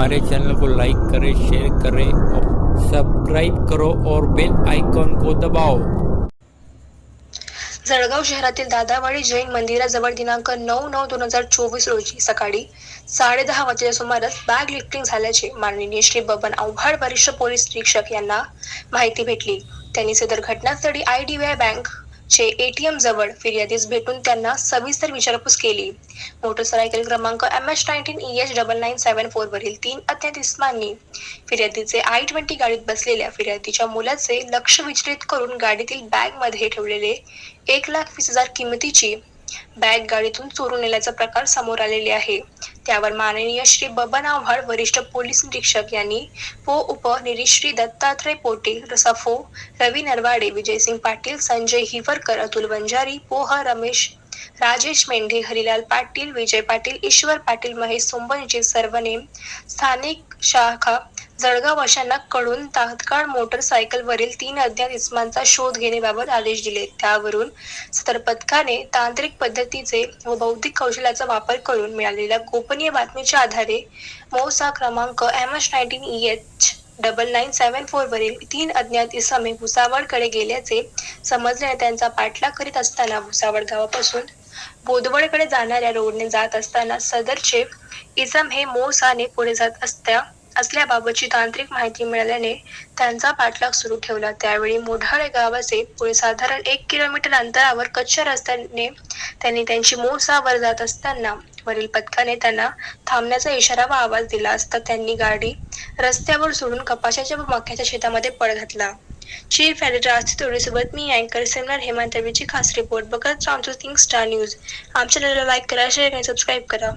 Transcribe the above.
हमारे चैनल को लाइक करें शेयर करें और सब्सक्राइब करो और बेल आइकॉन को दबाओ। जळगाव शहरातील दादावाडी जैन मंदिराजवळ दिनांक नऊ नऊ दोन हजार चोवीस रोजी सकाळी साडेदहा वाजेच्या सुमारास बॅग लिफ्टिंग झाल्याचे माननीय श्री बबन आव्हाड वरिष्ठ पोलीस निरीक्षक यांना माहिती भेटली. त्यांनी सदर घटनास्थळी I D B I bank चे एटीएम जवळ फिर्यादीस भेटून त्यांना सविस्तर विचारपूस केली. मोटरसायकल क्रमांक M H nineteen E H double nine seven four वरील तीन अज्ञात इस्मांनी फिर्यादीचे आय ट्वेंटी गाडीत बसलेल्या फिर्यादीच्या मुलाचे लक्ष विचलित करून गाडीतील बॅगमध्ये ठेवलेले एक लाख वीस हजार किमतीची बॅग गाडीतून चोरून नेल्याचा प्रकार समोर आलेले आहे. त्यावर माननीय श्री बबन आव्हाड वरिष्ठ पोलीस निरीक्षक यांनी पो उप निरीश्री दत्तात्रय पोटील सफो रवी नरवाडे विजयसिंग पाटील संजय हिवरकर अतुल बंजारी पोह रमेश राजेश मेंढे हरिलाल पाटील विजय पाटील ईश्वर पाटील महेश सोंबनचे सर्व नेम स्थानिक शाखा जळगाव अशांना कडून तात्काळ मोटरसायकलवरील तीन अज्ञात इसमांचा शोध घेण्याबाबत आदेश दिले. त्यावरून सदर पथकाने तांत्रिक पद्धतीचे व बौद्धिक कौशल्याचा वापर करून मिळालेल्या गोपनीय बातमीच्या आधारे मोसा क्रमांक M H nineteen E H double nine seven four वरील तीन अज्ञात इसमे भुसावळकडे गेल्याचे समजल्याने त्यांचा पाठलाग करीत असताना भुसावळ गावापासून बोदवडकडे जाणाऱ्या रोडने जात असताना सदरचे इसम हे मोसाने पुढे जात असत्या असल्याबाबतची तांत्रिक माहिती मिळाल्याने त्यांचा पाठलाग सुरू ठेवला. त्यावेळी मोढाळे गावाचे पुढे साधारण एक किलोमीटर अंतरावर कच्च्या रस्त्याने त्यांनी त्यांची मोसावर जात असताना वरील पथकाने त्यांना थांबण्याचा इशारा व आवाज दिला असता त्यांनी गाडी रस्त्यावर सोडून कपाशाच्या व मक्याच्या शेतामध्ये पळ घातला. चीफ एडिटर आस्ती सोबत मी अँकर सेमिनार हेमंत रवीची खास रिपोर्ट. बघत रामचो थिंग स्टार न्यूज. आमच्या लाईक करा शेअर आणि सबस्क्राईब करा.